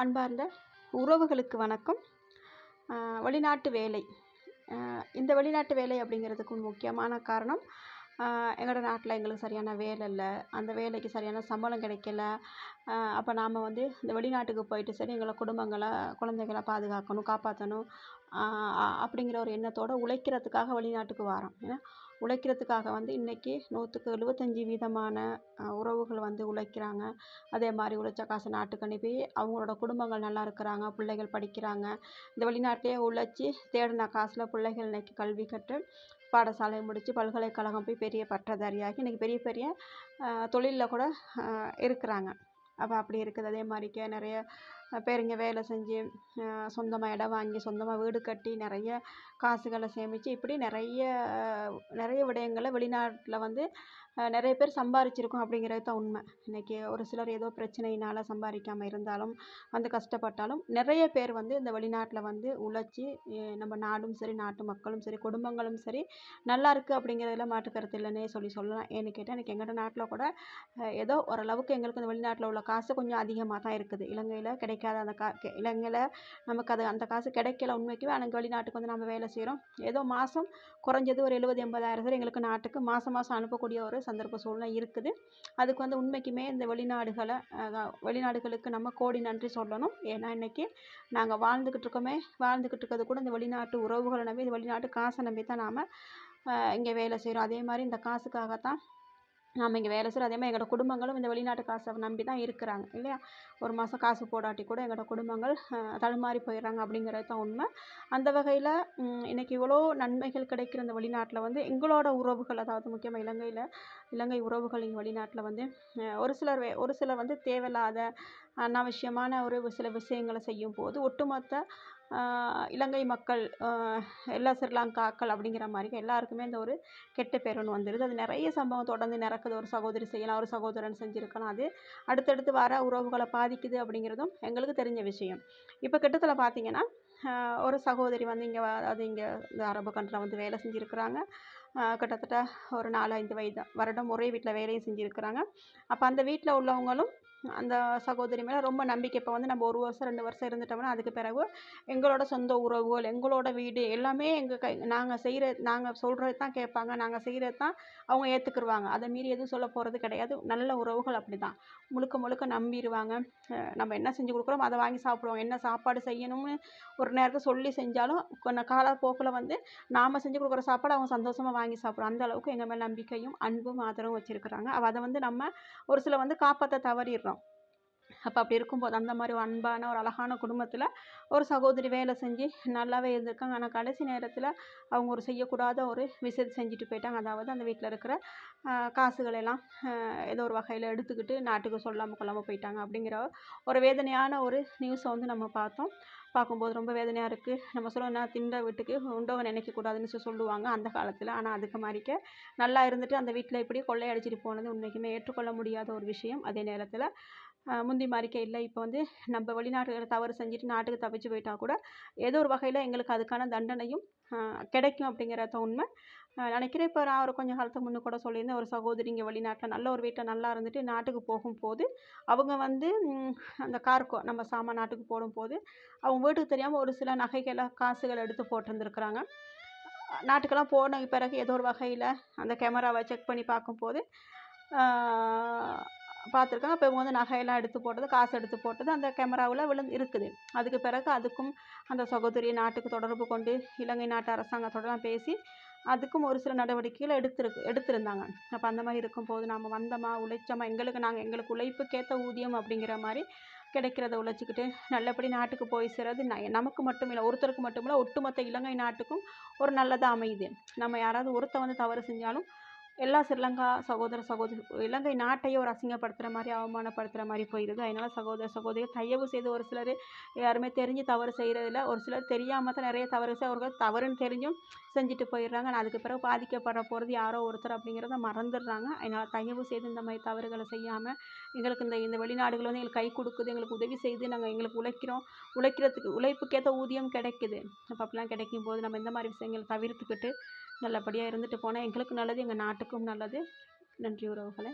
அன்பார்ந்த உறவுகளுக்கு வணக்கம். வெளிநாட்டு வேலை. இந்த வெளிநாட்டு வேலை அப்படிங்கிறதுக்கு முக்கியமான காரணம் எங்களோட நாட்டில் எங்களுக்கு சரியான வேலை இல்லை. அந்த வேலைக்கு சரியான சம்பளம் கிடைக்கல. அப்போ நாம் வந்து இந்த வெளிநாட்டுக்கு போயிட்டு சரி எங்களை குடும்பங்களை குழந்தைகளை பாதுகாக்கணும் காப்பாற்றணும் அப்படிங்கிற ஒரு எண்ணத்தோடு உழைக்கிறதுக்காக வெளிநாட்டுக்கு வரோம் ஏன்னா உழைக்கிறதுக்காக வந்து இன்றைக்கி நூற்றுக்கு எழுபத்தஞ்சி வீதமான உறவுகள் வந்து உழைக்கிறாங்க. அதே மாதிரி உழைச்ச காசை நாட்டுக்கு அனுப்பி அவங்களோட குடும்பங்கள் நல்லா இருக்கிறாங்க பிள்ளைகள் படிக்கிறாங்க. இந்த வெளிநாட்டிலே உழைச்சி தேடின காசில் பிள்ளைகள் இன்றைக்கி கல்வி கற்று பாடசாலை முடித்து பல்கலைக்கழகம் போய் பெரிய பட்டதாரியாகி இன்றைக்கி பெரிய பெரிய தொழிலில் கூட இருக்கிறாங்க. அப்போ அப்படி இருக்குது. அதே மாதிரிக்கே நிறைய பேர் இங்கே வேலை செஞ்சு சொந்தமாக இடம் வாங்கி சொந்தமாக வீடு கட்டி நிறைய காசுகளை சேமித்து இப்படி நிறைய நிறைய விடயங்களை வெளிநாட்டில் வந்து நிறைய பேர் சம்பாரிச்சிருக்கோம் அப்படிங்கிறது தான் உண்மை. இன்றைக்கி ஒரு சிலர் ஏதோ பிரச்சனையினால் சம்பாதிக்காமல் இருந்தாலும் வந்து கஷ்டப்பட்டாலும் நிறைய பேர் வந்து இந்த வெளிநாட்டில் வந்து உழைச்சி நம்ம நாடும் சரி நாட்டு மக்களும் சரி குடும்பங்களும் சரி நல்லா இருக்குது அப்படிங்கிறதுல மாற்று கருத்து இல்லைன்னே சொல்லி சொல்லலாம். ஏன்னு கேட்டால் இன்றைக்கி எங்கள் நாட்டில் கூட ஏதோ ஓரளவுக்கு எங்களுக்கு இந்த வெளிநாட்டில் உள்ள காசு கொஞ்சம் அதிகமாக தான் இருக்குது. இலங்கையில் கிடைக்காது அந்த கா இலங்கையில் நமக்கு அது அந்த காசு கிடைக்கல உண்மைக்குமே. ஆனால் வெளிநாட்டுக்கு வந்து நம்ம வேலை செய்கிறோம் ஏதோ மாதம் குறைஞ்சது ஒரு எழுபது எண்பதாயிரம் சரி எங்களுக்கு நாட்டுக்கு மாதம் மாதம் அனுப்பக்கூடிய ஒரு சந்தர்ப்ப சூழ்நிலை இருக்குது. அதுக்கு வந்து உண்மைக்குமே இந்த வெளிநாடுகளை வெளிநாடுகளுக்கு நம்ம கோடி நன்றி சொல்லணும். ஏன்னா இன்றைக்கி நாங்கள் வாழ்ந்துக்கிட்டு இருக்கோமே வாழ்ந்துக்கிட்டு இருக்கிறது கூட இந்த வெளிநாட்டு உறவுகளை நம்பி இந்த வெளிநாட்டு காசை நம்பி தான் நாம் இங்கே வேலை செய்கிறோம் அதே மாதிரி இந்த காசுக்காகத்தான் நாம் இங்கே வேலை செய்கிறோம் அதே மாதிரி எங்களோட குடும்பங்களும் இந்த வெளிநாட்டு காசை நம்பி தான் இருக்கிறாங்க இல்லையா? ஒரு மாதம் காசு போடாட்டி கூட எங்களோட குடும்பங்கள் தடுமாறி போயிடுறாங்க அப்படிங்கிறது தான் உண்மை. அந்த வகையில் இன்றைக்கி இவ்வளோ நன்மைகள் கிடைக்கிற இந்த வெளிநாட்டில் வந்து எங்களோட உறவுகள் அதாவது முக்கியமாக இலங்கையில் இலங்கை உறவுகள் இங்கே வெளிநாட்டில் வந்து ஒரு சிலர் ஒரு சிலர் வந்து தேவையில்லாத அனாவசியமான ஒரு சில விஷயங்களை செய்யும் போது ஒட்டுமொத்த இலங்கை மக்கள் எல்லா சிறிலங்காக்கள் அப்படிங்கிற மாதிரி எல்லாருக்குமே இந்த ஒரு கெட்ட பேர் ஒன்று வந்துடுது அது நிறைய சம்பவம் தொடர்ந்து நடக்குது. ஒரு சகோதரி செய்யலாம் ஒரு சகோதரன் செஞ்சுருக்கலாம். அது அடுத்தடுத்து வர உறவுகளை பாதிக்குது அப்படிங்கிறதும் எங்களுக்கு தெரிஞ்ச விஷயம். இப்போ கிட்டத்தில் பார்த்தீங்கன்னா ஒரு சகோதரி வந்து இங்கே அதாவது இங்கே இந்த அரபு கண்ட்ரில் வந்து வேலை செஞ்சுருக்குறாங்க. கிட்டத்தட்ட ஒரு நாலு ஐந்து வயது வருடம் ஒரே வீட்டில் வேலையும் செஞ்சுருக்குறாங்க. அப்போ அந்த வீட்டில் உள்ளவங்களும் அந்த சகோதரி மேலே ரொம்ப நம்பிக்கை. இப்போ வந்து நம்ம ஒரு வருஷம் ரெண்டு வருஷம் இருந்துட்டோம்னா அதுக்கு பிறகு எங்களோட சொந்த உறவுகள் எங்களோட வீடு எல்லாமே எங்கள் கை நாங்கள் செய்கிற நாங்கள் சொல்கிறது தான் கேட்பாங்க. நாங்கள் செய்கிறது தான் அவங்க ஏற்றுக்குருவாங்க அதை மீறி எதுவும் சொல்ல போகிறது கிடையாது. நல்ல உறவுகள் அப்படி தான் முழுக்க முழுக்க நம்பிடுவாங்க நம்ம என்ன செஞ்சு கொடுக்குறோம் அதை வாங்கி சாப்பிடுவோம். என்ன சாப்பாடு செய்யணும்னு ஒரு நேரத்தை சொல்லி செஞ்சாலும் கொஞ்சம் காலப்போக்கில் வந்து நாம் செஞ்சு கொடுக்குற சாப்பாடு அவங்க சந்தோஷமாக வாங்கி சாப்பிடுவோம் அந்த அளவுக்கு எங்கள் மேலே நம்பிக்கையும் அன்பும் ஆதரவும் வச்சுருக்குறாங்க. அதை வந்து நம்ம ஒரு சில வந்து காப்பாற்ற தவறிடுறோம். அப்போ அப்படி இருக்கும்போது அந்த மாதிரி ஒரு அன்பான ஒரு அழகான குடும்பத்தில் ஒரு சகோதரி வேலை செஞ்சு நல்லாவே இருந்திருக்காங்க. ஆனால் கடைசி நேரத்தில் அவங்க ஒரு செய்யக்கூடாத ஒரு விஷயத்தை செஞ்சுட்டு போயிட்டாங்க. அதாவது அந்த வீட்டில் இருக்கிற காசுகளெல்லாம் ஏதோ ஒரு வகையில் எடுத்துக்கிட்டு நாட்டுக்கு சொல்லாமல் கொள்ளாமல் போயிட்டாங்க அப்படிங்கிற ஒரு வேதனையான ஒரு நியூஸை வந்து நம்ம பார்த்தோம். பார்க்கும்போது ரொம்ப வேதனையாக இருக்குது நம்ம சொல்லுவோம் என்ன தின்ற வீட்டுக்கு உண்டவன் நினைக்கக்கூடாதுன்னு சொல்லுவாங்க அந்த காலத்தில். ஆனால் அதுக்கு மாதிரிக்க நல்லா இருந்துட்டு அந்த வீட்டில் இப்படி கொள்ளையடிச்சிட்டு போனது உண்மைக்குமே ஏற்றுக்கொள்ள முடியாத ஒரு விஷயம். அதே நேரத்தில் முந்தி மாதிரிக்கே இல்லை. இப்போ வந்து நம்ம வெளிநாட்டுகளை தவறு செஞ்சுட்டு நாட்டுக்கு தப்பிச்சு போயிட்டா கூட ஏதோ ஒரு வகையில் எங்களுக்கு அதுக்கான தண்டனையும் கிடைக்கும் அப்படிங்கிறத உண்மை. நினைக்கிறேன் இப்போ நான் ஒரு கொஞ்சம் காலத்துக்கு முன்னே கூட சொல்லியிருந்தேன். ஒரு சகோதரி இங்கே வெளிநாட்டில் நல்ல ஒரு வீட்டில் நல்லா இருந்துட்டு நாட்டுக்கு போகும்போது அவங்க வந்து அந்த கார்கோ நம்ம சாமான் நாட்டுக்கு போடும்போது அவங்க வீட்டுக்கு தெரியாமல் ஒரு சில நகைகளை காசுகளை எடுத்து போட்டிருந்துருக்குறாங்க. நாட்டுக்கெல்லாம் போன பிறகு ஏதோ ஒரு வகையில் அந்த கேமராவை செக் பண்ணி பார்க்கும்போது பார்த்துருக்காங்க. அப்போ இவங்க வந்து நகையெல்லாம் எடுத்து போட்டது காசு எடுத்து போட்டது அந்த கேமராவில் விழுந்து இருக்குது. அதுக்கு பிறகு அதுக்கும் அந்த சகோதரி நாட்டுக்கு தொடர்பு கொண்டு இலங்கை நாட்டு அரசாங்கத்தோடலாம் பேசி அதுக்கும் ஒரு சில நடவடிக்கைகள் எடுத்திருக்கு எடுத்திருந்தாங்க. அப்போ அந்த மாதிரி இருக்கும்போது நாம் வந்தோமா உழைச்சோமா எங்களுக்கு நாங்கள் எங்களுக்கு உழைப்புக்கேற்ற ஊதியம் அப்படிங்கிற மாதிரி கிடைக்கிறத உழைச்சிக்கிட்டு நல்லபடி நாட்டுக்கு போய் சேர்றது நமக்கு மட்டும் இல்லை ஒருத்தருக்கு மட்டும் இல்லை ஒட்டுமொத்த இலங்கை நாட்டுக்கும் ஒரு நல்லதாக அமையுது. நம்ம யாராவது ஒருத்தர் வந்து தவறு செஞ்சாலும் எல்லா ஸ்ரீலங்கா சகோதர சகோதரி இலங்கை நாட்டையே ஒரு அசிங்கப்படுத்துகிற மாதிரி அவமானப்படுத்துகிற மாதிரி போயிடுது அதனால் சகோதர சகோதரி தயவு செய்து ஒரு சிலர் யாருமே தெரிஞ்சு தவறு செய்கிறதில்ல ஒரு சிலர் தெரியாமல் தான் நிறைய தவறு செய்ய அவர்கள் தவறுன்னு தெரிஞ்சும் செஞ்சுட்டு போயிடுறாங்க. ஆனால் அதுக்கு பிறகு பாதிக்கப்பட போகிறது யாரோ ஒருத்தர் அப்படிங்கிறத மறந்துடுறாங்க. அதனால் தயவு செய்து இந்த மாதிரி தவறுகளை செய்யாமல் எங்களுக்கு இந்த இந்த வெளிநாடுகள் வந்து எங்களுக்கு கை கொடுக்குது எங்களுக்கு உதவி செய்து நாங்கள் எங்களுக்கு உழைக்கிறோம். உழைக்கிறதுக்கு உழைப்புக்கேற்ற ஊதியம் கிடைக்குது. அப்போ அப்படிலாம் கிடைக்கும் போது நம்ம இந்த மாதிரி விஷயங்களை தவிர்த்துக்கிட்டு நல்லபடியாக இருந்துட்டு போனால் எங்களுக்கும் நல்லது எங்கள் நாட்டுக்கும் நல்லது. நன்றி உறவுகளே.